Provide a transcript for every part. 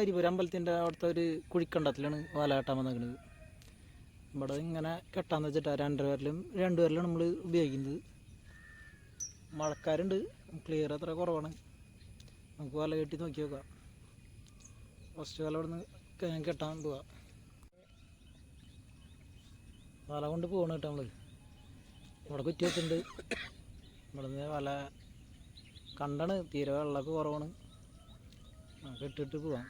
അരിപുരം അമ്പലത്തിന്റെ അവിടുത്തെ ഒരു കുഴിക്കണ്ടത്തിലാണ് വല കെട്ടാൻ വന്നിരിക്കുന്നത് ഇവിടെ ഇങ്ങനെ കെട്ടാന്ന് വെച്ചിട്ടാണ് രണ്ടര പേരിലും രണ്ട് പേരിലാണ് നമ്മൾ ഉപയോഗിക്കുന്നത്. മഴക്കാരുണ്ട്. ക്ലിയർ അത്ര കുറവാണ്. നമുക്ക് വല കെട്ടി നോക്കി നോക്കാം. ഫസ്റ്റ് വല ഇവിടെ നിന്ന് കെട്ടാൻ പോവാം. വല കൊണ്ട് പോകണം കേട്ടോ നമ്മൾ ഇവിടെ കുറ്റി വെച്ചിട്ടുണ്ട്. ഇവിടെ നിന്ന് വല കണ്ടാണ് തീരെ വെള്ളമൊക്കെ കുറവാണ്. നമുക്ക് ഇട്ടിട്ട് പോവാം.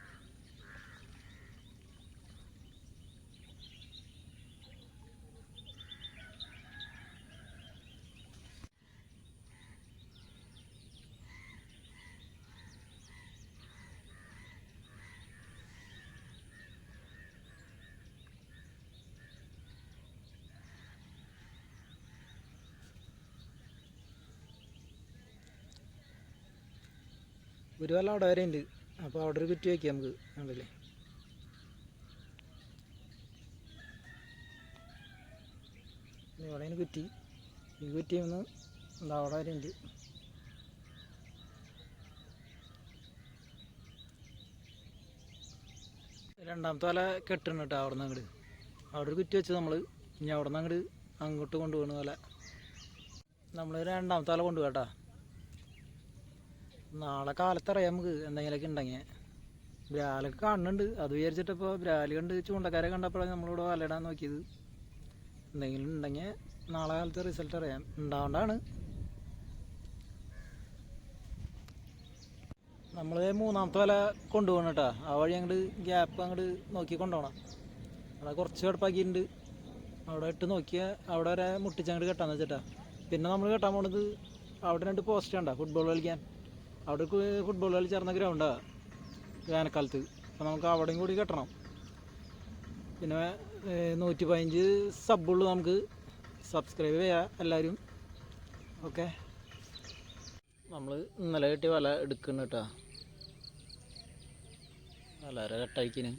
ഒരു വല്ല അവിടെ വരെ ഉണ്ട്. അപ്പോൾ അവിടെ ഒരു കുറ്റി വയ്ക്കാം നമുക്ക് കണ്ടില്ലേ ഇവിടെയാണ് കുറ്റി. ഈ കുറ്റി ഒന്ന് എന്താ അവിടെ വരെ ഉണ്ട്. രണ്ടാമത്തെ വല കെട്ടണം കേട്ടോ അവിടെ നിന്ന് അങ്ങോട്ട് അവിടെ ഒരു കുറ്റി വെച്ച് നമ്മൾ ഇനി അവിടെ നിന്ന് അങ്ങോട്ട് അങ്ങോട്ട് കൊണ്ടുപോകണ പോലെ നമ്മൾ രണ്ടാമത്തെ വല കൊണ്ടുപോകാം കേട്ടോ. നാളെ കാലത്തറിയാം നമുക്ക് എന്തെങ്കിലുമൊക്കെ ഉണ്ടെങ്കിൽ. ബ്രാലൊക്കെ കാണുന്നുണ്ട്. അത് വിചാരിച്ചിട്ടപ്പോൾ ബ്രാൽ കണ്ട് ചൂണ്ടക്കാരെ കണ്ടപ്പോഴാണ് നമ്മളിവിടെ വലയിടാൻ നോക്കിയത്. എന്തെങ്കിലും ഉണ്ടെങ്കിൽ നാളെ കാലത്തെ റിസൾട്ട് അറിയാം. ഉണ്ടാവേണ്ടാണ്. നമ്മൾ മൂന്നാമത്തെ വല കൊണ്ടുപോകണം കേട്ടോ. ആ വഴി അങ്ങോട്ട് ഗ്യാപ്പ് അങ്ങോട്ട് നോക്കി കൊണ്ടുപോകണം. അവിടെ കുറച്ച് കിടപ്പാക്കിയിട്ടുണ്ട്. അവിടെ ഇട്ട് നോക്കിയാൽ അവിടെ വരെ മുട്ടിച്ചങ്ങോട്ട് കെട്ടാന്ന് വെച്ചിട്ടാ. പിന്നെ നമ്മൾ കെട്ടാൻ പോണത് അവിടെ രണ്ട് പോസ്റ്റ് ഉണ്ടോ ഫുട്ബോൾ കളിക്കാൻ. അവിടെ ഫുട്ബോൾ കളിച്ചേർന്ന ഗ്രൗണ്ടാ വേനൽക്കാലത്ത്. അപ്പോൾ നമുക്ക് അവിടെയും കൂടി കെട്ടണം. പിന്നെ നൂറ്റി പതിനഞ്ച് സബുള്ളു നമുക്ക്. സബ്സ്ക്രൈബ് ചെയ്യാം എല്ലാവരും ഓക്കെ നമ്മൾ ഇന്നലെ കിട്ടിയ വല എടുക്കുന്നു കേട്ടോ വളരെ കട്ടഴിക്കിന്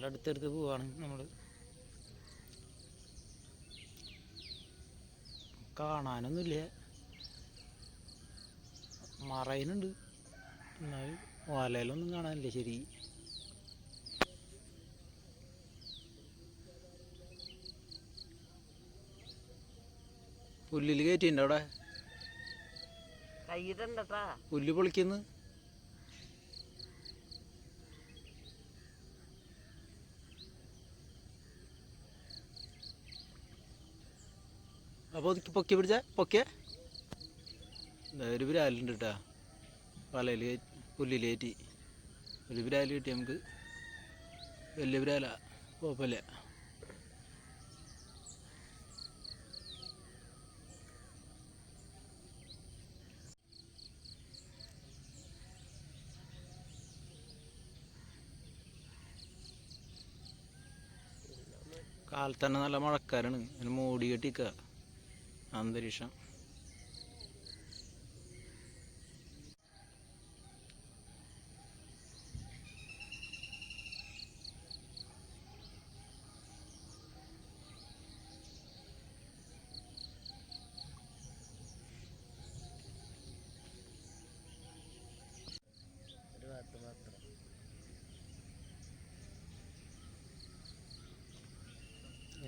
വല അടുത്തടുത്ത് പോവാണ് നമ്മൾ കാണാനൊന്നുമില്ല. മറയുന്നുണ്ട്. എന്നാലും വലയിലൊന്നും കാണാനില്ല ശരി. പുല്ലിൽ കയറ്റിണ്ടോ അവിടെ. പുല്ല് പൊളിക്കുന്നു. അപ്പോൾ പൊക്കി പിടിച്ച പൊക്കെ ഒരു വിരാലുണ്ട് കേട്ടോ. വലയിൽ പുല്ലിലേറ്റി ഒരു വിരാൽ കിട്ടി നമുക്ക്. വലിയ വിരാല കുഴപ്പമില്ല. കാലത്തന്നെ നല്ല മഴക്കാരാണ്. അതിന് മൂടി കെട്ടിക്ക അന്തരീക്ഷം.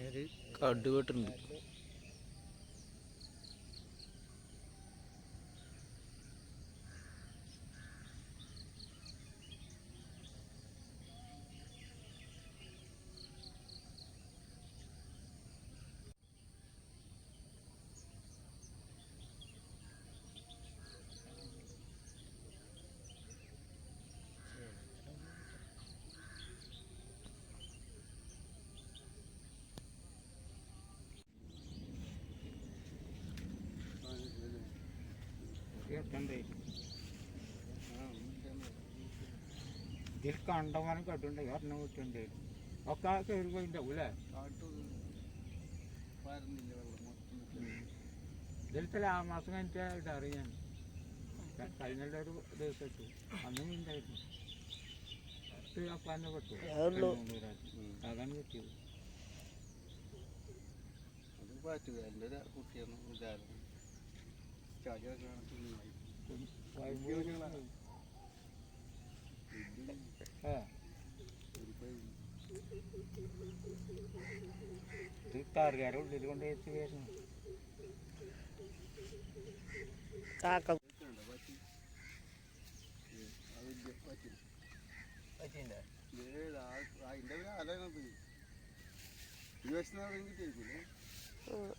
ഒരു കടുവട്ടുണ്ട് ഇതിൽ കണ്ടമാനം കെട്ടുണ്ട് ഒരെണ്ണം കിട്ടുന്നുണ്ട് ഒക്കെ കയറി പോയിണ്ടാവും അല്ലേ ആ മാസം കഴിഞ്ഞിട്ട് ഇതറിയാൻ കഴിഞ്ഞ ഒരു ദിവസം ഇട്ടു അന്നും ഉണ്ടായിരുന്നു പത്ത് പെട്ടു. പ്രാവശ്യം. അതാണ് കിട്ടിയത്. പറ്റുക എന്റെ വിചാരം ചാടി ആ ഇത് കാറുകാരെ ഉള്ളിൽ കൊണ്ട് എത്തി വരുന്നു കാക്ക പറ്റി അത് വലിയ പറ്റി പറ്റിണ്ടേ ഏതാ അതിന്റെ ഒരു ആലാണത് ഈ വർഷം എവിടെയും കിട്ടിയിരിക്കില്ലേ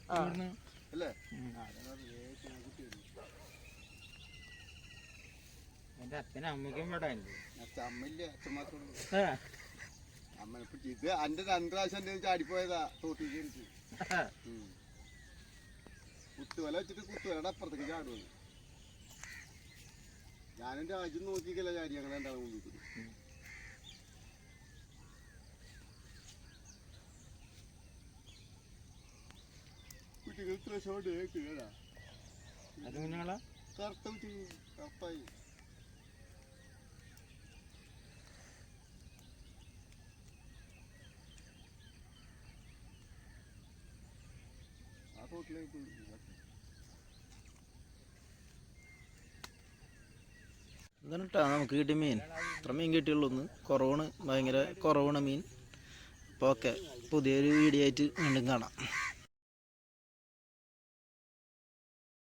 ആ ഇവിടുന്ന് അല്ലേ എന്റെ അച്ഛനും അമ്മയ്ക്കും ഇവിടെ ഉണ്ട്. അമ്മയില്ല? അച്ഛൻ മാത്രമേ ഉള്ളൂ. ആ. അമ്മനെ പിടിച്ച് ഇത് എന്റെ രണ്ട് പ്രാവശ്യം എന്റെ ചാടിപ്പോയതാ തോട്ടിക്ക് എനിക്ക്. കുത്തുവല വെച്ചിട്ട് കുത്തുവലയുടെ അപ്പുറത്തേക്ക് ചാടുവന്നു ഞാനും രാജ്യം നോക്കിക്കല്ല ചാടി. ഞങ്ങൾ രണ്ടാളും മുമ്പിൽ കൂടി. കുട്ടികൾ ത്രശോട് കേടാ അത് കുഞ്ഞുങ്ങളെ? കറുത്ത കുട്ടി കറുത്തായി ആ എന്നിട്ടാ നമുക്ക് കിട്ടിയ മീൻ. ഇത്ര മീൻ കിട്ടിയുള്ളൂ ഒന്ന് കുറവാണ് ഭയങ്കര കുറവാണ് മീൻ. അപ്പോൾ ഓക്കെ പുതിയൊരു വീഡിയോ ആയിട്ട് വീണ്ടും കാണാം.